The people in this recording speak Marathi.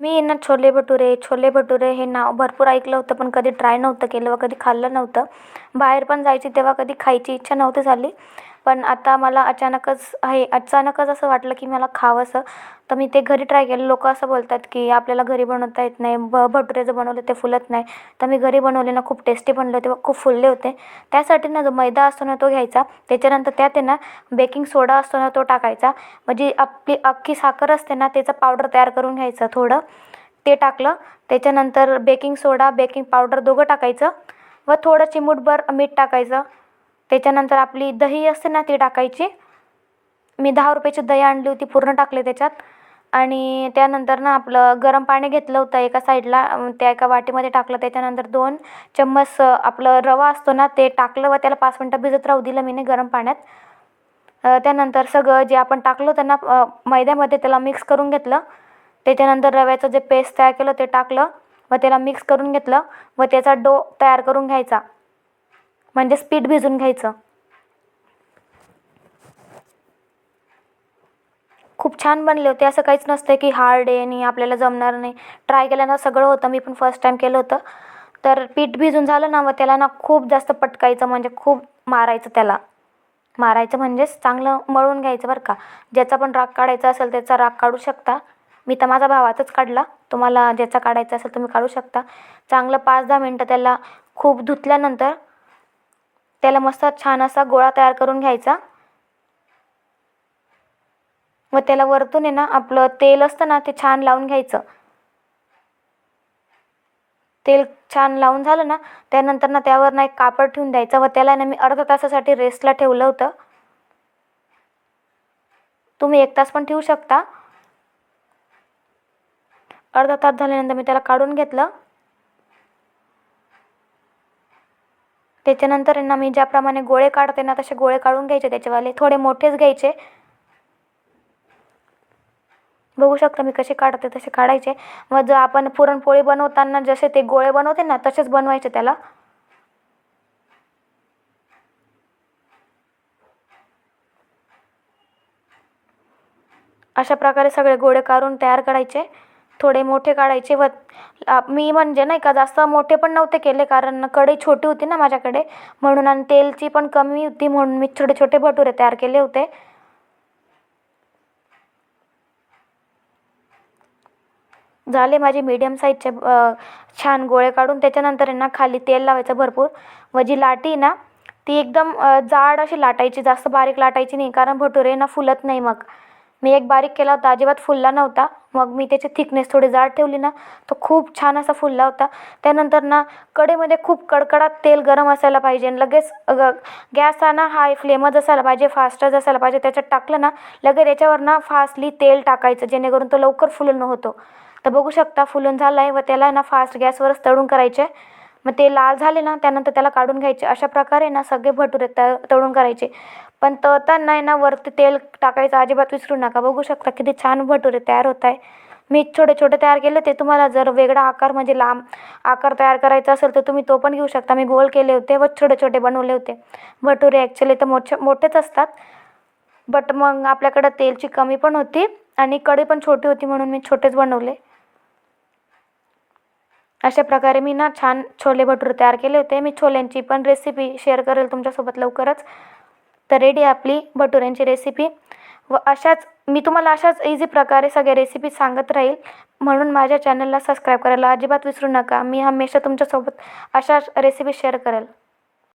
मी ना छोले भटुरे छोले भटुरे हे नाव भरपूर ऐकलं होतं पण कधी ट्राय नव्हतं केलं व कधी खाल्लं नव्हतं. बाहेर पण जायची तेव्हा कधी खायची इच्छा नव्हती झाली. पण आता मला अचानकच आहे अचानकच असं वाटलं की मला खावंसं तर मी ते घरी ट्राय केलं. लोक असं बोलतात की आपल्याला घरी बनवता येत नाही. ब भटुरे जे बनवले ते फुलत नाही. तर मी घरी बनवले ना खूप टेस्टी बनले होते. व खूप फुलले होते. त्यासाठी ना जो मैदा असतो ना तो घ्यायचा. त्याच्यानंतर त्यात आहे ना बेकिंग सोडा असतो ना तो टाकायचा. म्हणजे आपली अख्खी साखर असते ना त्याचं पावडर तयार करून घ्यायचं थोडं. ते टाकलं. त्याच्यानंतर बेकिंग सोडा बेकिंग पावडर दोघं टाकायचं. व थोडं चिमूटभर मीठ टाकायचं. त्याच्यानंतर आपली दही असते ना ती टाकायची. मी दहा रुपयाची दही आणली होती पूर्ण टाकले त्याच्यात. आणि त्यानंतर ना आपलं गरम पाणी घेतलं होतं एका साईडला त्या एका वाटीमध्ये टाकलं. त्याच्यानंतर दोन चम्मच आपलं रवा असतो ना ते टाकलं व त्याला पाच मिनटं भिजत राहू दिलं मी गरम पाण्यात. त्यानंतर सगळं जे आपण टाकलं होतं ना मैद्यामध्ये त्याला मिक्स करून घेतलं. त्याच्यानंतर रव्याचं जे पेस्ट तयार केलं ते टाकलं व त्याला मिक्स करून घेतलं व त्याचा डो तयार करून घ्यायचा. म्हणजेच पीठ भिजून घ्यायचं. खूप छान बनले होते. असं काहीच नसतं की हार्ड आहे आणि आपल्याला जमणार नाही. ट्राय केल्यानं सगळं होतं. मी पण फर्स्ट टाईम केलं होतं. तर पीठ भिजून झालं ना मग त्याला ना खूप जास्त पटकायचं म्हणजे खूप मारायचं त्याला. मारायचं म्हणजेच चांगलं मळून घ्यायचं बरं का. ज्याचा पण राग काढायचा असेल त्याचा राग काढू शकता. मी तर माझा भावाचाच काढला. तुम्हाला ज्याचा काढायचा असेल तुम्ही काढू शकता. चांगलं पाच दहा मिनटं त्याला खूप धुतल्यानंतर त्याला मस्त छान असा गोळा तयार करून घ्यायचा. व त्याला वरतून आहे ना आपलं तेल असतं ना ते छान लावून घ्यायचं. तेल छान लावून झालं ना त्यानंतर ना त्यावर ना एक कापड ठेवून द्यायचं. व त्याला ना मी अर्धा तासासाठी रेस्टला ठेवलं होतं. तुम्ही एक तास पण ठेवू शकता. अर्धा तास झाल्यानंतर मी त्याला काढून घेतलं. त्याच्यानंतर ना मी ज्याप्रमाणे गोळे काढते ना तसे गोळे काढून घ्यायचे त्याच्यावाले. थोडे मोठेच घ्यायचे. बघू शकता मी कसे काढते तसे काढायचे. मग जर आपण पुरणपोळी बनवताना जसे ते गोळे बनवते ना तसेच बनवायचे त्याला. अशा प्रकारे सगळे गोळे काढून तयार करायचे. थोडे मोठे काढायचे व मी म्हणजे नाही का जास्त मोठे पण नव्हते केले कारण कढई छोटी होती ना माझ्याकडे. म्हणून आणि तेलची पण कमी होती म्हणून मी छोटे छोटे भटुरे तयार केले होते. झाले माझे मीडियम साईजचे छान गोळे काढून. त्याच्यानंतर ना खाली तेल लावायचं भरपूर. व जी लाटी ना ती एकदम जाड अशी लाटायची. जास्त बारीक लाटायची नाही कारण भटुरे ना फुलत नाही मग. मी एक बारीक केला होता अजिबात फुलला नव्हता. मग मी त्याची थिकनेस थोडी जाड ठेवली ना तो खूप छान असा फुलला होता. त्यानंतर ना कढईमध्ये खूप कडकडात तेल गरम असायला पाहिजे. आणि लगेच गॅस हा ना हाय फ्लेमच असायला पाहिजे फास्टच असायला पाहिजे. त्याच्यात टाकलं ना लगेच त्याच्यावर ना फास्टली तेल टाकायचं जेणेकरून तो लवकर फुलून होतो. तर बघू शकता फुलून झाला आहे व त्याला ना फास्ट गॅसवरच तळून करायचे मग ते लाल झाले ना त्यानंतर त्याला काढून घ्यायचे. अशा प्रकारे ना सगळे भटुरे त तळून करायचे. पण तळताना आहे ना वरती तेल टाकायचं अजिबात विसरू नका. बघू शकता किती छान भटुरे तयार होत आहे. मी छोटे छोटे तयार केले ते तुम्हाला जर वेगळा आकार म्हणजे लांब आकार तयार करायचा असेल तर तुम्ही तो पण घेऊ शकता. मी गोल केले होते व छोटे छोटे बनवले होते. भटुरे ॲक्च्युली तर मोठे मोठेच असतात. बट मग आपल्याकडं तेलची कमी पण होती आणि कढी पण छोटी होती म्हणून मी छोटेच बनवले. अशा प्रकारे मी ना छान छोले भटुरे तयार केले होते. मी छोल्यांची पण रेसिपी शेअर करेल तुमच्यासोबत लवकरच. तर रेडी आपली भटुऱ्यांची रेसिपी व अशाच मी तुम्हाला अशाच इझी प्रकारे सगळ्या रेसिपी सांगत राहील. म्हणून माझ्या चॅनलला सबस्क्राईब करायला अजिबात विसरू नका. मी हमेशा तुमच्यासोबत अशाच रेसिपी शेअर करेल.